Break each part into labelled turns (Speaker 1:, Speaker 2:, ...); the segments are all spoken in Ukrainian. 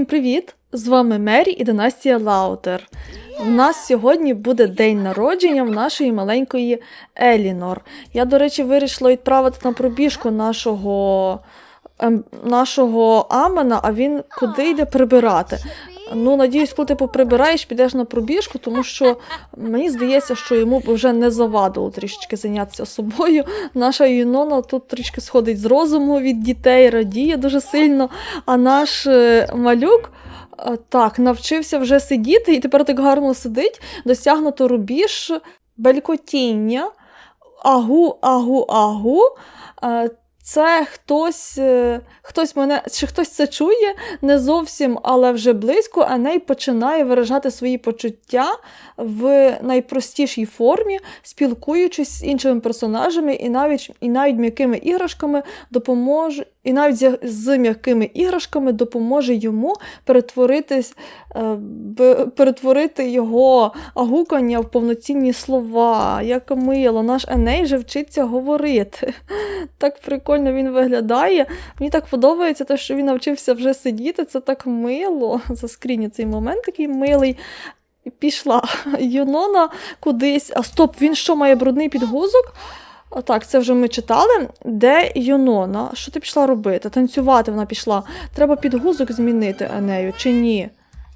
Speaker 1: Всім привіт! З вами Мері і Династія Лаутер. У нас сьогодні буде день народження в нашої маленької Елінор. Я, до речі, вирішила відправити на пробіжку нашого, ем, нашого Амена, а він куди йде прибирати. Ну, надіюсь, коли ти поприбираєш, підеш на пробіжку, тому що мені здається, що йому вже не завадило трішечки зайнятися собою. Наша Юнона тут трішки сходить з розуму від дітей, радіє дуже сильно. А наш е, малюк. е, Так, навчився вже сидіти і тепер так гарно сидить, досягнуто рубіж белькотіння. Агу, агу, агу. Це хтось, е, хтось мене, чи хтось це чує, не зовсім, але вже близько, а Еней починає виражати свої почуття в найпростішій формі, спілкуючись з іншими персонажами і навіть, і навіть м'якими іграшками допоможе, і навіть з, м'якими іграшками допоможе йому перетворитись, е, перетворити його гукання в повноцінні слова. Як мило, наш Еней вже вчиться говорити. Так прикольно він виглядає. Мені так подобається те, що він навчився вже сидіти. Це так мило. Заскріню цей момент такий милий. Пішла Юнона кудись. А стоп, він що має брудний підгузок? А, Так, це вже ми читали. Де Юнона? Що ти пішла робити? Танцювати вона пішла. Треба підгузок змінити Енею, чи ні?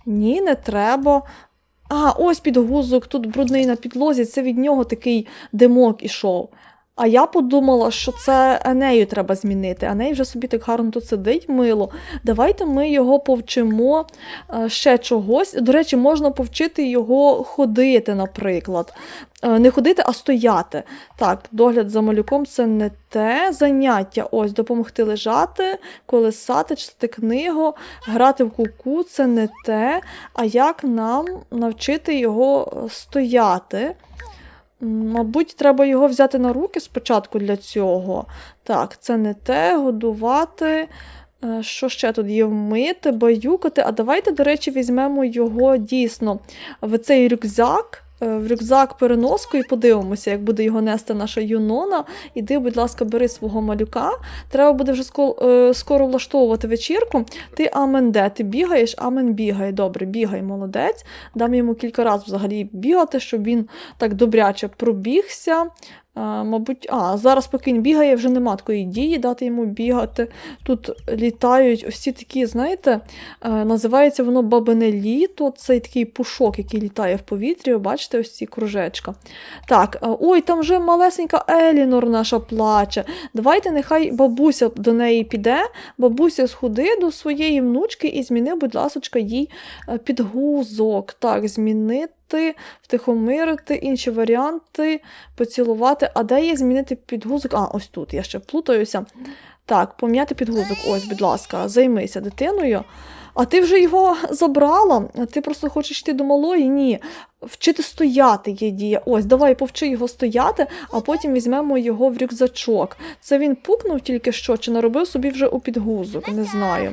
Speaker 1: Ні, не треба. А, ось підгузок, тут брудний на підлозі, це від нього такий димок ішов. А я подумала, що це Енею треба змінити. Еней вже собі так гарно тут сидить, мило. Давайте ми його повчимо е, ще чогось. До речі, можна повчити його ходити, наприклад. Е, Не ходити, а стояти. Так, догляд за малюком це не те заняття. Ось допомогти лежати, колесати, читати книгу, грати в куку це не те. А як нам навчити його е, стояти? Мабуть, треба його взяти на руки спочатку для цього. Так, це не те, годувати. Е, Що ще тут є вмити, баюкати. А давайте, до речі, візьмемо його дійсно в цей рюкзак. Е, В рюкзак переноску і подивимося, як буде його нести наша Юнона. Іди, будь ласка, бери свого малюка. Треба буде вже е, скоро влаштовувати вечірку. Ти Амен де? Ти бігаєш, Амен бігає. Добре, бігай, молодець. Дам йому кілька разів взагалі бігати, щоб він так добряче пробігся. Мабуть, а зараз, поки він бігає, вже нема такої дії дати йому бігати. Тут літають ось ці такі, знаєте, е, називається воно бабине літо. Цей такий пушок, який літає в повітрі. Бачите, ось ці кружечка. Так, е, ой, там вже малесенька Елінор наша плаче. Давайте нехай бабуся до неї піде. Бабуся сходи до своєї внучки і зміни, будь ласочка, їй е, підгузок. Так, змінити, втихомирити, інші варіанти, поцілувати. А де є змінити підгузок? А, ось тут, я ще плутаюся. Так, пом'яти підгузок. Ось, будь ласка, займися дитиною. А ти вже його забрала, ти просто хочеш йти до малої? Ні. Вчити стояти є дія. Ось, давай повчи його стояти, а потім візьмемо його в рюкзачок. Це він пукнув тільки що, чи наробив собі вже у підгузок, не знаю.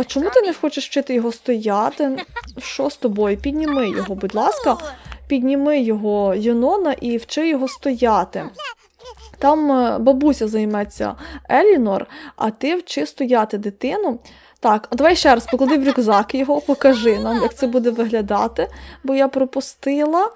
Speaker 1: А чому ти не хочеш вчити його стояти? Що з тобою? Підніми його, будь ласка, підніми його Юнона і вчи його стояти. Там е, бабуся займеться Елінор, а ти вчи стояти дитину. Так, давай ще раз поклади в рюкзак його, покажи нам, як це буде виглядати, бо я пропустила.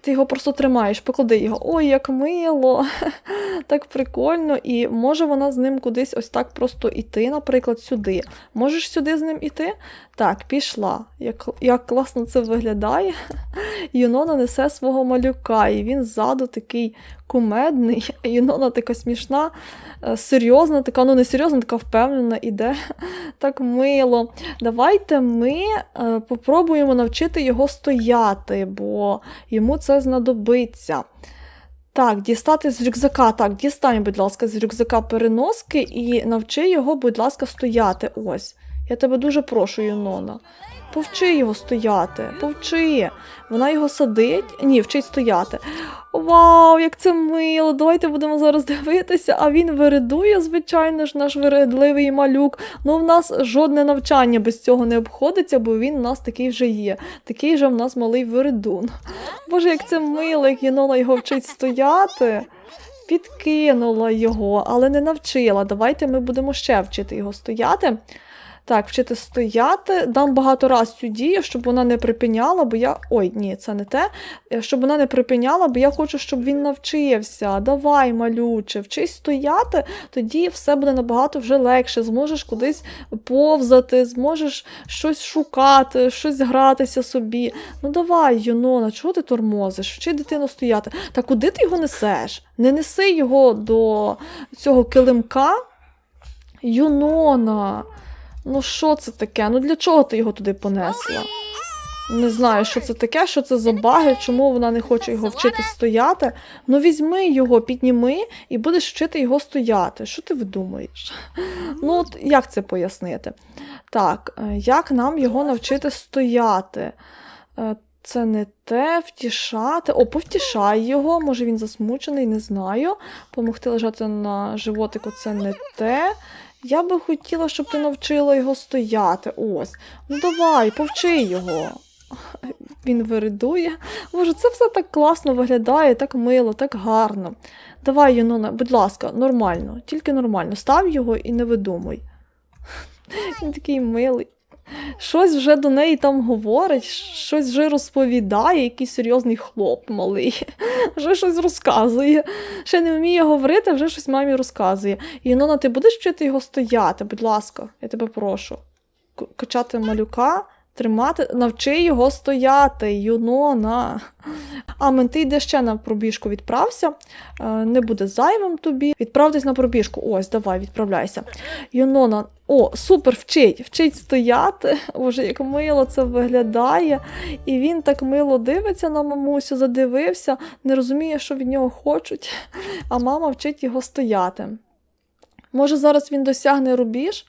Speaker 1: Ти його просто тримаєш, поклади його. Ой, як мило, так прикольно. І може вона з ним кудись ось так просто іти, наприклад, сюди. Можеш сюди з ним іти? Так, пішла. Як, як класно це виглядає. Юнона несе свого малюка, і він ззаду такий кумедний. Юнона така смішна, е, серйозна, така, ну не серйозна, така впевнена, іде так мило. Давайте ми е, попробуємо навчити його стояти, бо йому це знадобиться. Так, дістати з рюкзака. Так, дістань, будь ласка, з рюкзака переноски і навчи його, будь ласка, стояти. Ось. Я тебе дуже прошу, Юнона. Повчи його стояти, повчи. Вона його садить, ні, вчить стояти. Вау, як це мило! Давайте будемо зараз дивитися. А він виридує, звичайно ж, наш виридливий малюк. Ну, в нас жодне навчання без цього не обходиться, бо він у нас такий вже є. Такий же в нас малий виридун. Боже, як це мило, як Єнона його вчить стояти. Підкинула його, але не навчила. Давайте ми будемо ще вчити його стояти. Так, вчити стояти. Дам багато раз цю дію, щоб вона не припиняла, бо я. Ой, ні, це не те. Е, Щоб вона не припиняла, бо я хочу, щоб він навчився. Давай, малюче, вчись стояти, тоді все буде набагато вже легше. Зможеш кудись повзати, зможеш щось шукати, щось гратися собі. Ну давай, Юнона, чого ти тормозиш? Вчи дитину стояти. Та куди ти його несеш? Не неси його до цього килимка. Юнона. Ну що це таке? Ну для чого ти його туди понесла? Не знаю, що це таке, що це за баги, чому вона не хоче його вчити стояти. Ну візьми його, підніми і будеш вчити його стояти. Що ти видумаєш? Ну, от як це пояснити? Так, е, як нам його навчити стояти? Е, Це не те, втішати. О, повтішай його, може він засмучений, не знаю. Помогти лежати на животику це не те. Я би хотіла, щоб ти навчила його стояти. Ось. Ну давай, повчи його. Він виридує. Боже, це все так класно виглядає, так мило, так гарно. Давай, Юнона, будь ласка, нормально, тільки нормально. Став його і не видумуй. Він такий милий. Щось вже до неї там говорить, щось вже розповідає, який серйозний хлоп малий, вже щось розказує. Ще не вміє говорити, вже щось мамі розказує. І Нона, ти будеш вчити його стояти, будь ласка, я тебе прошу. Качати малюка, тримати, навчи його стояти, Юнона. Амен, ти йдеш ще на пробіжку, відправся. Е, Не буде зайвим тобі. Відправтесь на пробіжку. Ось, давай, відправляйся. Юнона, о, супер, вчить, вчить стояти. Боже, як мило це виглядає. І він так мило дивиться на мамусю, задивився, не розуміє, що від нього хочуть, а мама вчить його стояти. Може, зараз він досягне рубіж?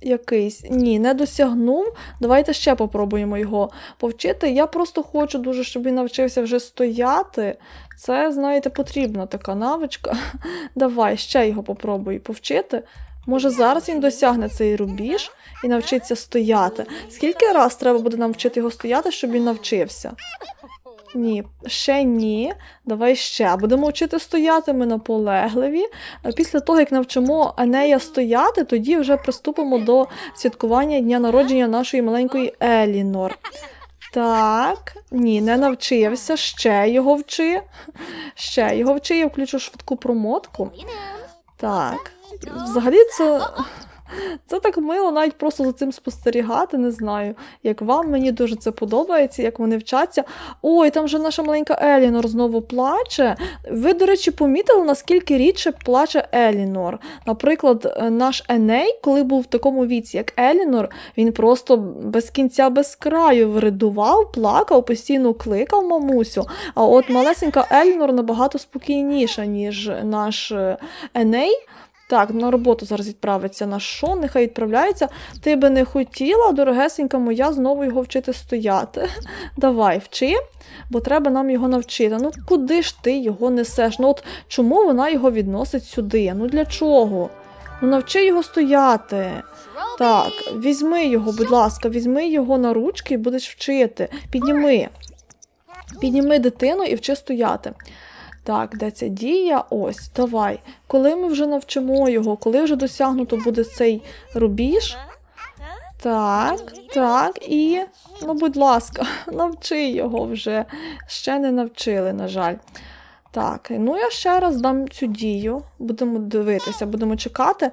Speaker 1: Якийсь ні, не досягнув. Давайте ще попробуємо його повчити. Я просто хочу дуже, щоб він навчився вже стояти. Це, знаєте, потрібна така навичка. Давай ще його попробуй повчити. Може, зараз він досягне цей рубіж і навчиться стояти. Скільки раз треба буде нам вчити його стояти, щоб він навчився? Ні, ще ні. Давай ще. Будемо вчити стояти ми наполегливі. Після того, як навчимо Енея стояти, тоді вже приступимо до святкування дня народження нашої маленької Елінор. Так, ні, не навчився. Ще його вчи. Ще його вчи, я включу швидку промотку. Так. Взагалі це. Це так мило, навіть просто за цим спостерігати, не знаю. Як вам, мені дуже це подобається, як вони вчаться. Ой, там же наша маленька Елінор знову плаче. Ви, до речі, помітили, наскільки рідше плаче Елінор. Наприклад, е, наш Еней, коли був в такому віці, як Елінор, він просто без кінця, без краю виридував, плакав, постійно кликав мамусю. А от малесенька Елінор набагато спокійніша, ніж наш е, Еней. Так, на роботу зараз відправиться наш Шон, нехай відправляється. Ти би не хотіла, дорогесенька моя, знову його вчити стояти. Давай, вчи, бо треба нам його навчити. Ну куди ж ти його несеш? Ну от чому вона його відносить сюди? Ну для чого? Ну навчи його стояти. Так, візьми його, будь ласка, візьми його на ручки і будеш вчити. Підніми. Підніми дитину і вчи стояти. Так, де ця дія? Ось, давай. Коли ми вже навчимо його, коли вже досягнуто буде цей рубіж? Так, так, і, ну, будь ласка, навчи його вже. Ще не навчили, на жаль. Так, ну я ще раз дам цю дію. Будемо дивитися, будемо чекати.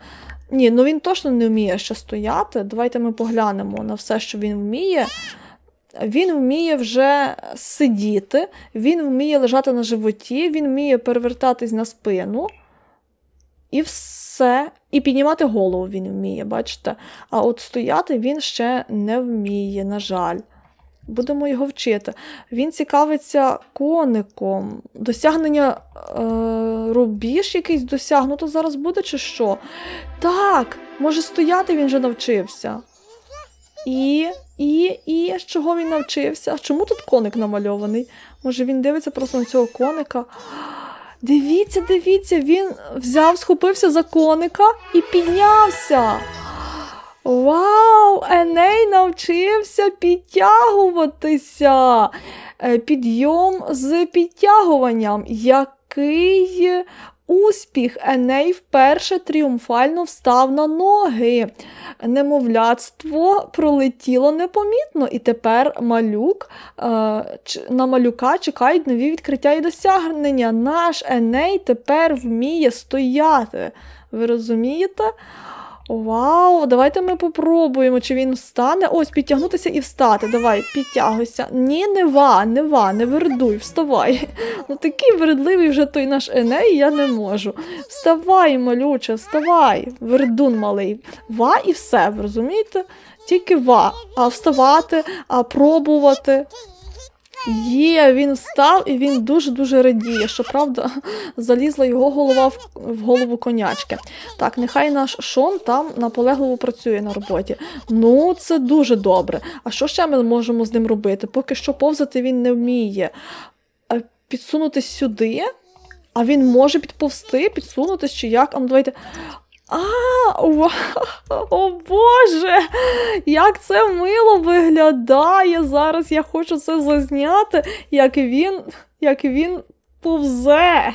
Speaker 1: Ні, ну він точно не вміє ще стояти. Давайте ми поглянемо на все, що він вміє. Він вміє вже сидіти, він вміє лежати на животі, він вміє перевертатись на спину. І все. І піднімати голову він вміє, бачите? А от стояти він ще не вміє, на жаль. Будемо його вчити. Він цікавиться коником. Досягнення е, рубіж якийсь досягнуто зараз буде, чи що? Так, може стояти він вже навчився. І, і, і з чого він навчився? Чому тут коник намальований? Може він дивиться просто на цього коника? Дивіться, дивіться, він взяв, схопився за коника і піднявся. Вау! Еней навчився підтягуватися. Е, Підйом з підтягуванням. Який Успіх! Еней вперше тріумфально встав на ноги. Немовляцтво пролетіло непомітно, і тепер малюк е, на малюка чекають нові відкриття і досягнення. Наш Еней тепер вміє стояти. Ви розумієте? Вау, давайте ми попробуємо, чи він встане. Ось, підтягнутися і встати. Давай, підтягуйся. Ні, не ва, не вердуй, вставай. Ну такий вередливий вже той наш Еней, я не можу. Вставай, малюче, вставай, вердун малий. Ва і все, розумієте? Тільки ва. А вставати, а пробувати. Є, він встав і він дуже-дуже радіє. Щоправда, залізла його голова в, голову конячки. Так, нехай наш Шон там наполегливо працює на роботі. Ну, це дуже добре. А що ще ми можемо з ним робити? Поки що повзати він не вміє. Підсунутись сюди, а він може підповзти, підсунутись чи як? А ну давайте. А, вау! О Боже! Як це мило виглядає! Зараз я хочу це зазняти, як він, як він повзе.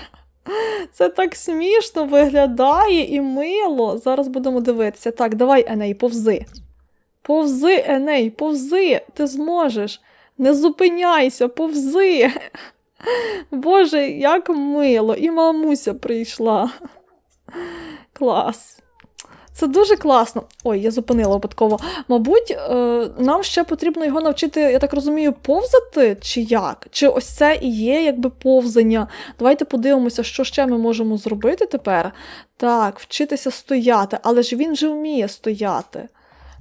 Speaker 1: Це так смішно виглядає і мило. Зараз будемо дивитися. Так, давай, Еней, повзи. Повзи, Еней, повзи, ти зможеш. Не зупиняйся, повзи. Боже, як мило, і мамуся прийшла. Клас. Це дуже класно. Ой, я зупинила випадково. Мабуть, е, нам ще потрібно його навчити, я так розумію, повзати чи як? Чи ось це і є якби повзання? Давайте подивимося, що ще ми можемо зробити тепер. Так, вчитися стояти, але ж він же вміє стояти.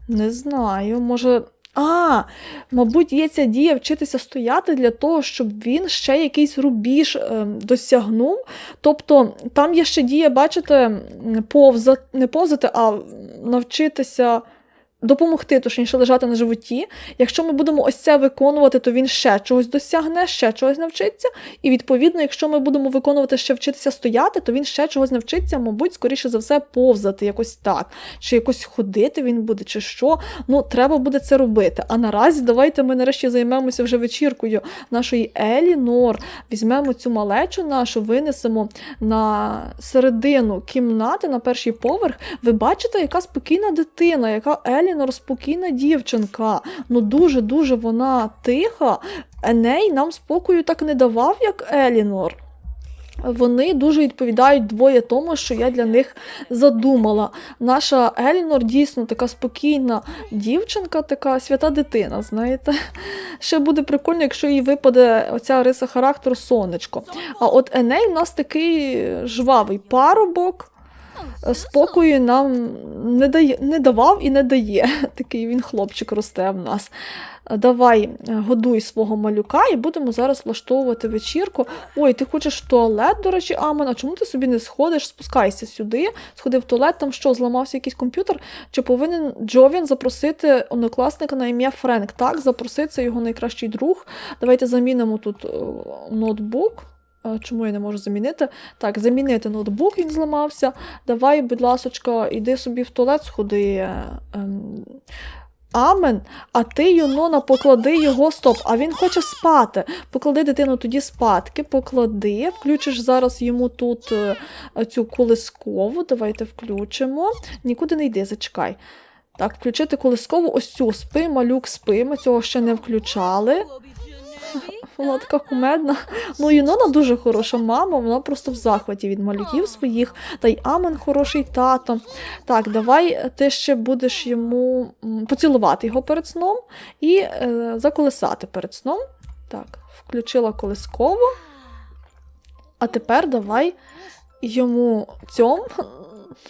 Speaker 1: Не знаю, може. А, мабуть, є ця дія вчитися стояти для того, щоб він ще якийсь рубіж е, досягнув. Тобто там є ще дія, бачите, повза, не повзати, а навчитися допомогти, точніше, лежати на животі. Якщо ми будемо ось це виконувати, то він ще чогось досягне, ще чогось навчиться. І відповідно, якщо ми будемо виконувати ще вчитися стояти, то він ще чогось навчиться, мабуть, скоріше за все, повзати якось так. Чи якось ходити він буде, чи що. Ну, треба буде це робити. А наразі давайте ми нарешті займемося вже вечіркою нашої Елі Нор. Візьмемо цю малечу нашу, винесемо на середину кімнати, на перший поверх. Ви бачите, яка спокійна дитина, яка Елінор спокійна дівчинка. Ну дуже-дуже вона тиха. Еней нам спокою так не давав, як Елінор. Вони дуже відповідають двоє тому, що я для них задумала. Наша Елінор дійсно така спокійна дівчинка, така свята дитина, знаєте. Ще буде прикольно, якщо їй випаде оця риса характеру сонечко. А от Еней в нас такий жвавий парубок. Е, Спокою нам не, дає, не давав і не дає. Такий він хлопчик росте в нас. Е, Давай, е, годуй свого малюка і будемо зараз влаштовувати вечірку. Ой, ти хочеш в туалет, до речі, Амон, а чому ти собі не сходиш? Спускайся сюди, сходи в туалет, там що, зламався якийсь комп'ютер? Чи повинен Джовін запросити однокласника на ім'я Френк? Так, запроси, це його найкращий друг. Давайте замінимо тут ноутбук. Чому я не можу замінити? Так, замінити ноутбук, він зламався. Давай, будь ласочка, іди собі в туалет, сходи. е, ем, Амен, а ти, Юнона, поклади його стоп, а він хоче спати. Поклади дитину тоді спадки, поклади, включиш зараз йому тут е, цю колискову. Давайте включимо. Нікуди не йди, зачекай. Так, включити колискову, ось цю спи, малюк спи. Ми цього ще не включали. Вона така кумедна. Ну, Юнона дуже хороша мама, вона просто в захваті від малюків своїх. Та й Амен хороший тато. Так, давай ти ще будеш йому поцілувати його перед сном і е, заколисати перед сном. Так, включила колискову. А тепер давай йому цьом.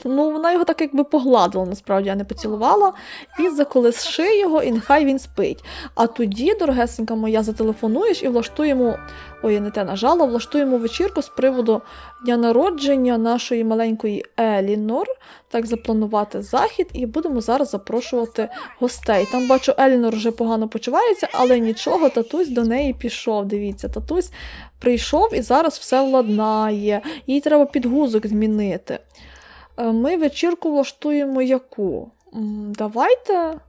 Speaker 1: Ну, вона його так якби погладила, насправді я не поцілувала, і заколиши його, і нехай він спить. А тоді, дорогесенька моя, зателефонуєш і влаштуємо. Ой, я не те нажала, влаштуємо вечірку з приводу дня народження нашої маленької Елінор. Так, запланувати захід, і будемо зараз запрошувати гостей. Там бачу, Елінор вже погано почувається, але нічого, татусь до неї пішов. Дивіться, татусь прийшов і зараз все владнає. Їй треба підгузок змінити. Е, Ми вечірку влаштуємо яку? Давайте.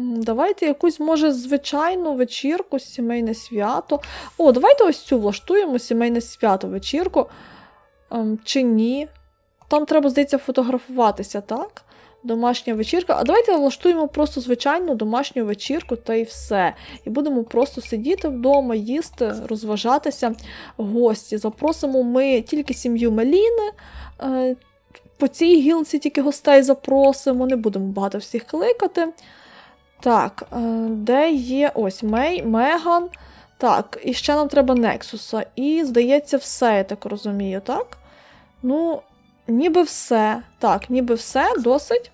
Speaker 1: Давайте якусь, може, звичайну вечірку, сімейне свято. О, давайте ось цю влаштуємо сімейне свято вечірку. ем, чи ні. Там треба, здається, фотографуватися, так? Домашня вечірка. А давайте влаштуємо просто звичайну домашню вечірку та й все. І будемо просто сидіти вдома, їсти, розважатися. Гості. Запросимо ми тільки сім'ю Меліни. По цій гілці тільки гостей запросимо, не будемо багато всіх кликати. Так, е, де є ось Мей, Меган. Так, і ще нам треба Нексуса. І, здається, все, я так розумію, так? Ну, ніби все. Так, ніби все, досить.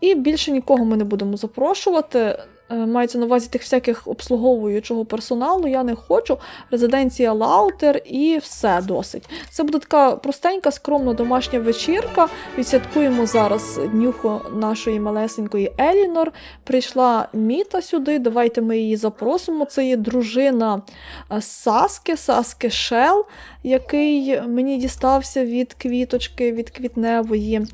Speaker 1: І більше нікого ми не будемо запрошувати. Е, Мається на увазі тих всяких обслуговуючого персоналу, я не хочу. Резиденція Лаутер і все досить. Це буде така простенька, скромна домашня вечірка. Відсвяткуємо зараз днюху нашої малесенької Елінор. Прийшла Міта сюди. Давайте ми її запросимо. Це є дружина е, Саски, Саски Шел, який мені дістався від квіточки, від квітневої.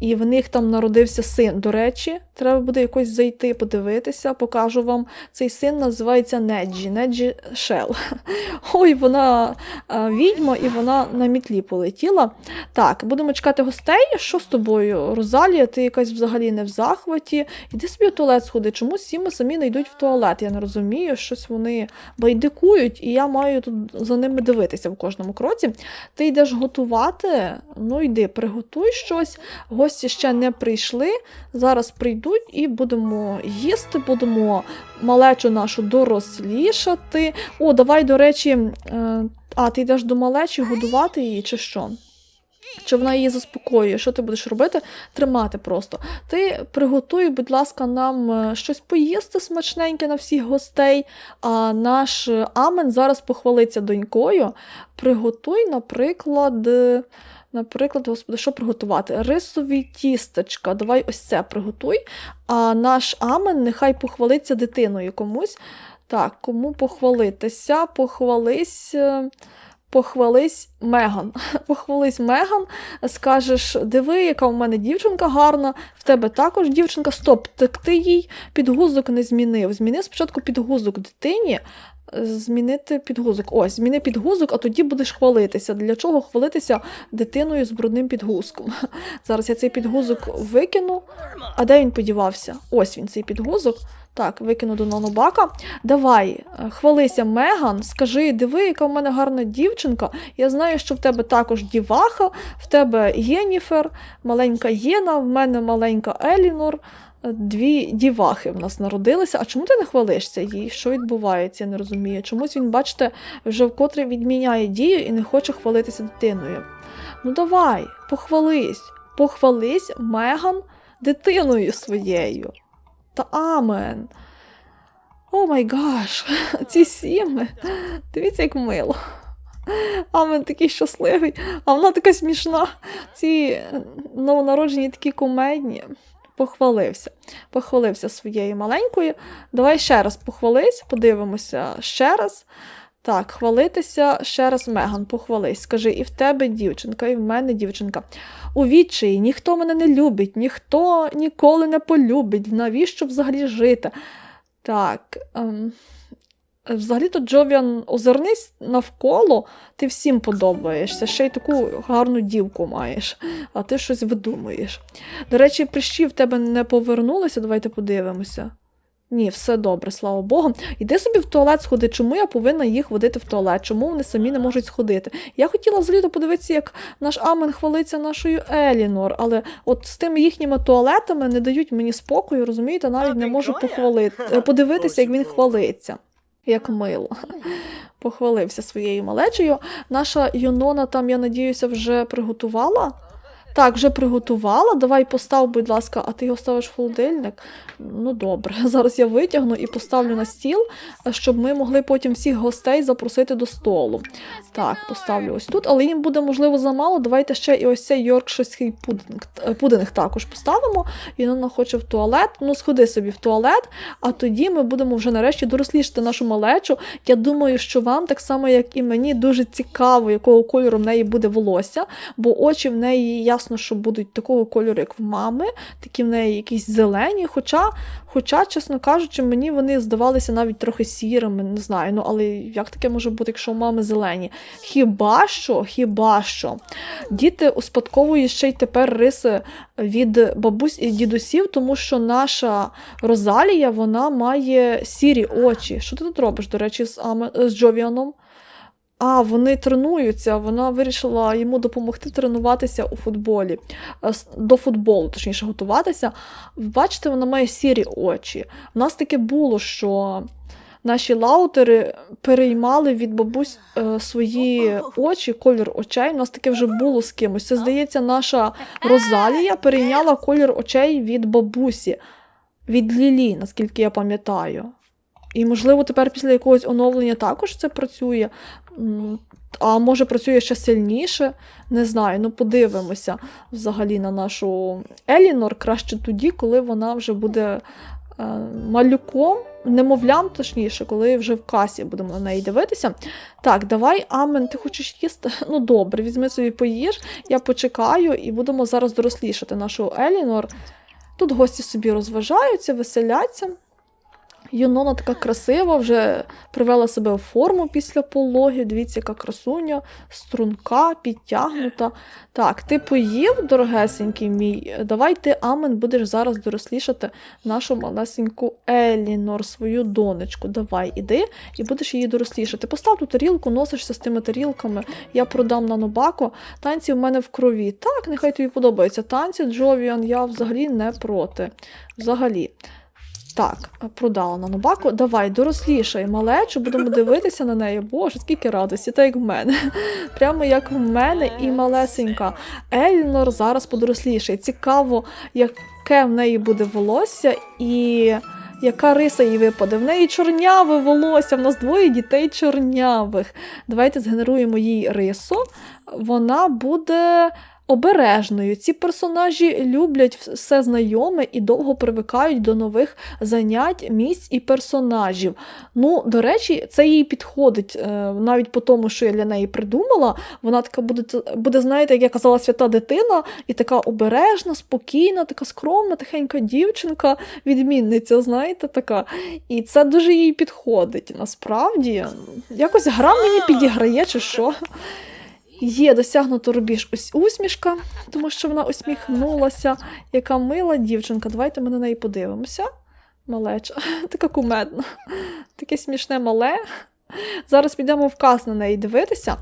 Speaker 1: І в них там народився син. До речі, треба буде якось зайти, подивитися. Покажу вам. Цей син називається Неджі, Неджі Шел. Ой, вона е, відьма і вона на мітлі полетіла. Так, будемо чекати гостей. Що з тобою, Розалія? Ти якась взагалі не в захваті. Іди собі в туалет сходи. Чому сіми самі не йдуть в туалет? Я не розумію, щось вони байдикують, і я маю тут за ними дивитися в кожному кроці. Ти йдеш готувати, ну йди, приготуй щось. Гості ще не прийшли. Зараз прийдуть і будемо їсти, будемо малечу нашу дорослішати. О, давай, до речі, е, а ти йдеш до малечі годувати її, чи що? Чи вона її заспокоює? Що ти будеш робити? Тримати просто. Ти приготуй, будь ласка, нам е, щось поїсти смачненьке на всіх гостей. А наш е, Амен зараз похвалиться донькою. Приготуй, наприклад. Е, Наприклад, господи, що приготувати? Рисові тістечка. Давай ось це приготуй. А наш Амен нехай похвалиться дитиною комусь. Так, кому похвалитися? Похвались. Похвались Меган. Похвались Меган, скажеш: диви, яка у мене дівчинка гарна, в тебе також дівчинка. Стоп, так ти їй підгузок не змінив. Зміни спочатку підгузок дитині. Змінити підгузок. Ось, зміни підгузок, а тоді будеш хвалитися. Для чого хвалитися дитиною з брудним підгузком? Зараз я цей підгузок викину. А де він подівався? Ось він, цей підгузок. Так, викину до нанобака. Давай, е, хвалися, Меган, скажи, диви, яка в мене гарна дівчинка. Я знаю, що в тебе також діваха, в тебе Єніфер, маленька Єна, в мене маленька Елінор. Е, Дві дівахи в нас народилися. А чому ти не хвалишся їй? Що відбувається? Я не розумію. Чомусь він, бачите, вже вкотре відміняє дію і не хоче хвалитися дитиною. Ну давай, похвались, похвались Меган дитиною своєю. Та амен. О май гаш, ці сіми. Дивіться, як мило. Амен такий щасливий, а вона така смішна. Ці новонароджені такі кумедні. Похвалився. Похвалився своєю маленькою. Давай ще раз похвались, подивимося ще раз. Так, хвалитися ще раз, Меган, похвались. Скажи, і в тебе дівчинка, і в мене дівчинка. У відчаї ніхто мене не любить, ніхто ніколи не полюбить. Навіщо взагалі жити? Так. Ем... Взагалі-то, Джовіан, озирнись навколо, ти всім подобаєшся, ще й таку гарну дівку маєш, а ти щось видумуєш. До речі, прищі в тебе не повернулися, давайте подивимося. Ні, все добре, слава Богу. Іди собі в туалет сходи. Чому я повинна їх водити в туалет? Чому вони самі не можуть сходити? Я хотіла взагалі подивитися, як наш Амен хвалиться нашою Елінор, але от з тими їхніми туалетами не дають мені спокою, розумієте, навіть не можу похвалити, е, подивитися, як він хвалиться. Як мило. Похвалився своєю малечею. Наша Юнона там, я надіюся, вже приготувала. Так, вже приготувала. Давай постав, будь ласка, а ти його ставиш в холодильник. Ну добре, зараз я витягну і поставлю на стіл, щоб ми могли потім всіх гостей запросити до столу. Так, поставлю ось тут, але їм буде можливо замало. Давайте ще і ось цей йоркширський пудинг, е, пудинг також поставимо. Юнона хоче в туалет. Ну, сходи собі в туалет, а тоді ми будемо вже нарешті дорослішати нашу малечу. Я думаю, що вам, так само як і мені, дуже цікаво, якого кольору в неї буде волосся, бо очі в неї ясно класно, що будуть такого кольору, як в мами, такі в неї якісь зелені. Хоча, хоча, чесно кажучи, мені вони здавалися навіть трохи сірими, не знаю. Ну, але як таке може бути, якщо у мами зелені? Хіба що, хіба що? Діти успадковують ще й тепер риси від бабусь і дідусів, тому що наша Розалія вона має сірі очі. Що ти тут робиш, до речі, з, Аме... з Джовіаном? А, вони тренуються. Вона вирішила йому допомогти тренуватися у футболі, Е, до футболу, точніше, готуватися. Бачите, вона має сірі очі. У нас таке було, що наші лаутери переймали від бабусь е, свої очі, колір очей. У нас таке вже було з кимось. Це, здається, наша Розалія перейняла колір очей від бабусі, від Лілі, наскільки я пам'ятаю. І, можливо, тепер після якогось оновлення також це працює. А може працює ще сильніше, не знаю. Ну, подивимося взагалі на нашу Елінор краще тоді, коли вона вже буде е, малюком, немовлям, точніше, коли вже в касі будемо на неї дивитися. Так, давай, Амен, ти хочеш їсти? Ну добре, візьми собі поїж, я почекаю і будемо зараз дорослішати нашу Елінор. Тут гості собі розважаються, веселяться. Юнона така красива, вже привела себе в форму після пологів. Дивіться, яка красуня, струнка, підтягнута. Так, ти поїв, дорогесенький мій. Давай ти, Амен, будеш зараз дорослішати нашу малесеньку Елінор, свою донечку. Давай, іди і будеш її дорослішати. Постав ту тарілку, носишся з тими тарілками. Я продам на Нобако. Танці в мене в крові. Так, нехай тобі подобаються танці, Джовіан, я взагалі не проти. Взагалі. Так, продала на Нобаку. Давай, дорослішай малечу, будемо дивитися на неї. Боже, скільки радості, так як в мене. Прямо як в мене і малесенька. Елінор зараз подорослішає. Цікаво, яке в неї буде волосся і яка риса їй випаде. В неї чорняве волосся, в нас двоє дітей чорнявих. Давайте згенеруємо їй рису. Вона буде обережною. Ці персонажі люблять все знайоме і довго привикають до нових занять, місць і персонажів. Ну, до речі, це їй підходить е, навіть по тому, що я для неї придумала. Вона така буде, буде, знаєте, як я казала, свята дитина, і така обережна, спокійна, така скромна, тихенька дівчинка, відмінниця, знаєте, така. І це дуже їй підходить. Насправді, якось гра мені підіграє, чи що. Є досягнуто рубіж ось усмішка, тому що вона усміхнулася. Яка мила дівчинка. Давайте ми на неї подивимося. Малеча, така кумедна, таке смішне мале. Зараз підемо в кас на неї дивитися.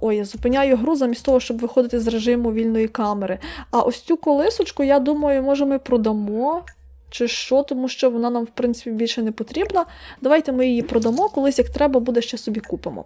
Speaker 1: Ой, я зупиняю гру замість того, щоб виходити з режиму вільної камери. А ось цю колисочку, я думаю, може ми продамо. Чи що, тому що вона нам, в принципі, більше не потрібна. Давайте ми її продамо, колись як треба буде, ще собі купимо.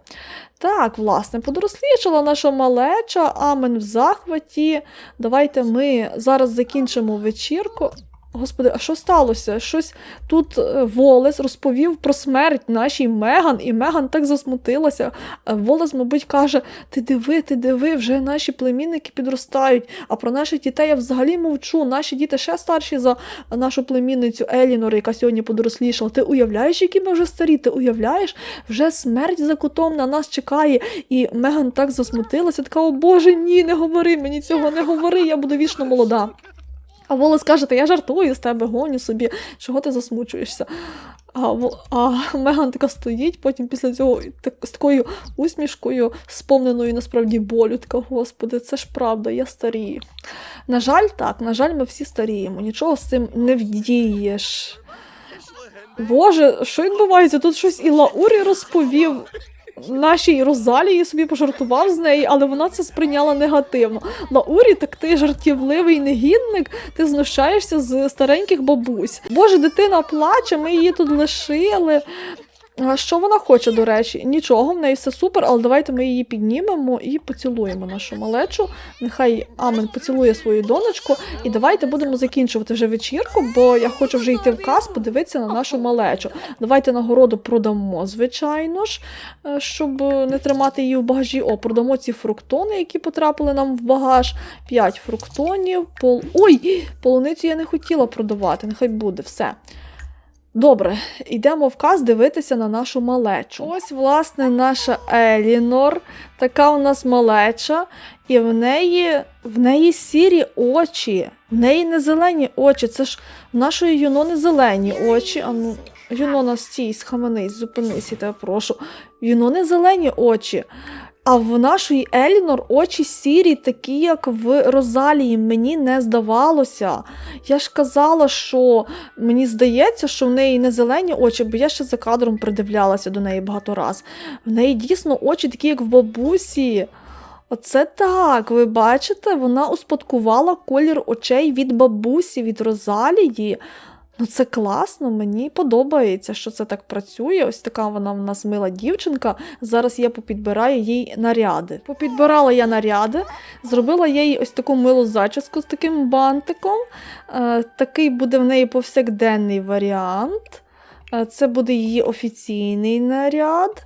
Speaker 1: Так, власне, подорослішала наша малеча, амен в захваті. Давайте ми зараз закінчимо вечірку. Господи, а що сталося? Щось тут е, Волес розповів про смерть нашій Меган, і Меган так засмутилася. Е, Волес, мабуть, каже: Ти диви, ти диви, вже наші племінники підростають. А про наших дітей я взагалі мовчу. Наші діти ще старші за нашу племінницю Елінор, яка сьогодні подорослішала. Ти уявляєш, які ми вже старі? Ти уявляєш? Вже смерть за кутом на нас чекає. І Меган так засмутилася, така, о Боже, ні, не говори мені цього, не говори, я буду вічно молода. А Волос каже, я жартую з тебе, гоню собі, чого ти засмучуєшся? А, Вол- а Меган така стоїть, потім після цього так, з такою усмішкою, сповненою насправді болю, така, господи, це ж правда, я старію. На жаль, так, на жаль, ми всі старіємо, нічого з цим не вдієш. Боже, що відбувається? Тут щось і Лаурі розповів. Нашій Розалії собі пожартував з неї, але вона це сприйняла негативно. Лаурі, так ти жартівливий негідник, ти знущаєшся з стареньких бабусь. Боже, дитина плаче, ми її тут лишили. А що вона хоче, до речі? Нічого, в неї все супер, але давайте ми її піднімемо і поцілуємо нашу малечу. Нехай Амен поцілує свою донечку. І давайте будемо закінчувати вже вечірку, бо я хочу вже йти в кас, подивитися на нашу малечу. Давайте нагороду продамо, звичайно ж, е, щоб не тримати її в багажі. О, продамо ці фруктони, які потрапили нам в багаж. 5 фруктонів. Пол... Ой, полуницю я не хотіла продавати, нехай буде все. Добре, йдемо в каз дивитися на нашу малечу. Ось, власне, наша Елінор, така у нас малеча, і в неї, в неї сірі очі, в неї не зелені очі. Це ж в нашої Юно не зелені очі. А ну, Юнона, стій, схаменись, зупинись, я тебе прошу. Юно не зелені очі. А в нашої Елінор очі сірі, такі, як в Розалії, мені не здавалося. Я ж казала, що мені здається, що в неї не зелені очі, бо я ще за кадром придивлялася до неї багато раз. В неї дійсно очі такі, як в бабусі. Оце так, ви бачите, вона успадкувала колір очей від бабусі, від Розалії. Ну, це класно, мені подобається, що це так працює. Ось така вона в нас мила дівчинка. Зараз я попідбираю їй наряди. Попідбирала я наряди, зробила їй ось таку милу зачіску з таким бантиком. Е, такий буде в неї повсякденний варіант. Е, це буде її офіційний наряд.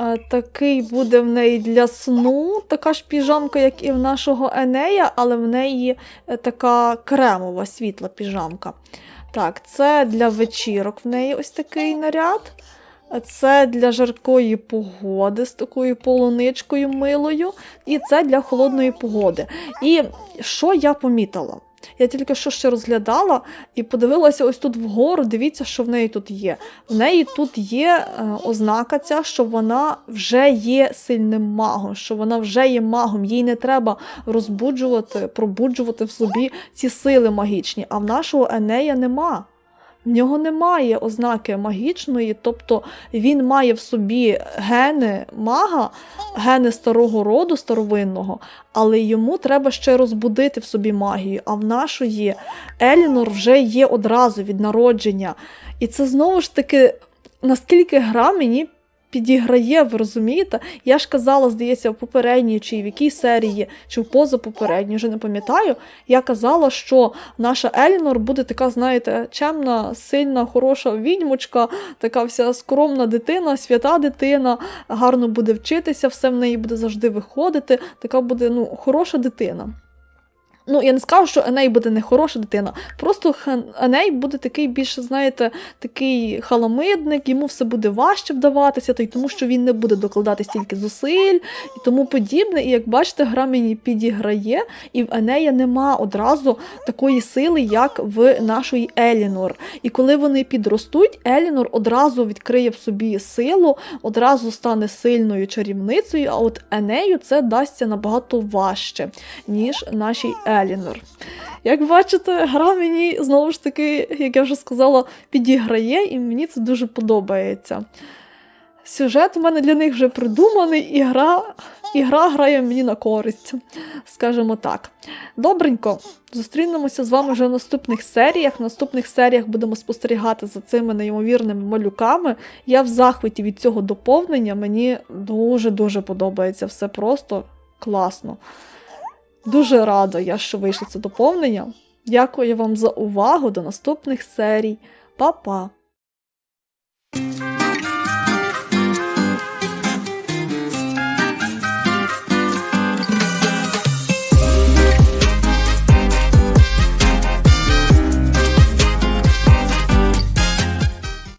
Speaker 1: Е, Такий буде в неї для сну, така ж піжамка, як і в нашого Енея, але в неї така кремова світла піжамка. Так, це для вечірок в неї ось такий наряд. Це для жаркої погоди з такою полуничкою милою. І це для холодної погоди. І що я помітила? Я тільки що ще розглядала і подивилася ось тут вгору. Дивіться, що в неї тут є. В неї тут є е, ознака ця, що вона вже є сильним магом, що вона вже є магом. Їй не треба розбуджувати, пробуджувати в собі ці сили магічні. А в нашого Енея нема. В нього немає ознаки магічної, тобто він має в собі гени мага, гени старого роду, старовинного, але йому треба ще розбудити в собі магію. А в нашої Елінор вже є одразу від народження. І це знову ж таки, наскільки гра мені підіграє, ви розумієте? Я ж казала, здається, в попередній, чи в якій серії, чи в позапопередній, вже не пам'ятаю. Я казала, що наша Елінор буде така, знаєте, чемна, сильна, хороша відьмочка, така вся скромна дитина, свята дитина, гарно буде вчитися, все в неї буде завжди виходити. Така буде ну, хороша дитина. Ну, я не скажу, що Еней буде не хороша дитина. Просто Еней буде такий більше, знаєте, такий халамидник, йому все буде важче вдаватися, та й тому що він не буде докладати стільки зусиль і тому подібне. І як бачите, гра мені підіграє, і в Енея нема одразу такої сили, як в нашої Елінор. І коли вони підростуть, Елінор одразу відкриє в собі силу, одразу стане сильною чарівницею, а от Енею це дасться набагато важче, ніж нашій Елінор. Як бачите, гра мені знову ж таки, як я вже сказала, підіграє, і мені це дуже подобається. Сюжет у мене для них вже придуманий, і гра, і гра грає мені на користь, скажімо так. Добренько, зустрінемося з вами вже в наступних серіях. В наступних серіях будемо спостерігати за цими неймовірними малюками. Я в захваті від цього доповнення. Мені дуже-дуже подобається все просто класно. Дуже рада я, що вийшло це доповнення. Дякую вам за увагу до наступних серій. Па-па!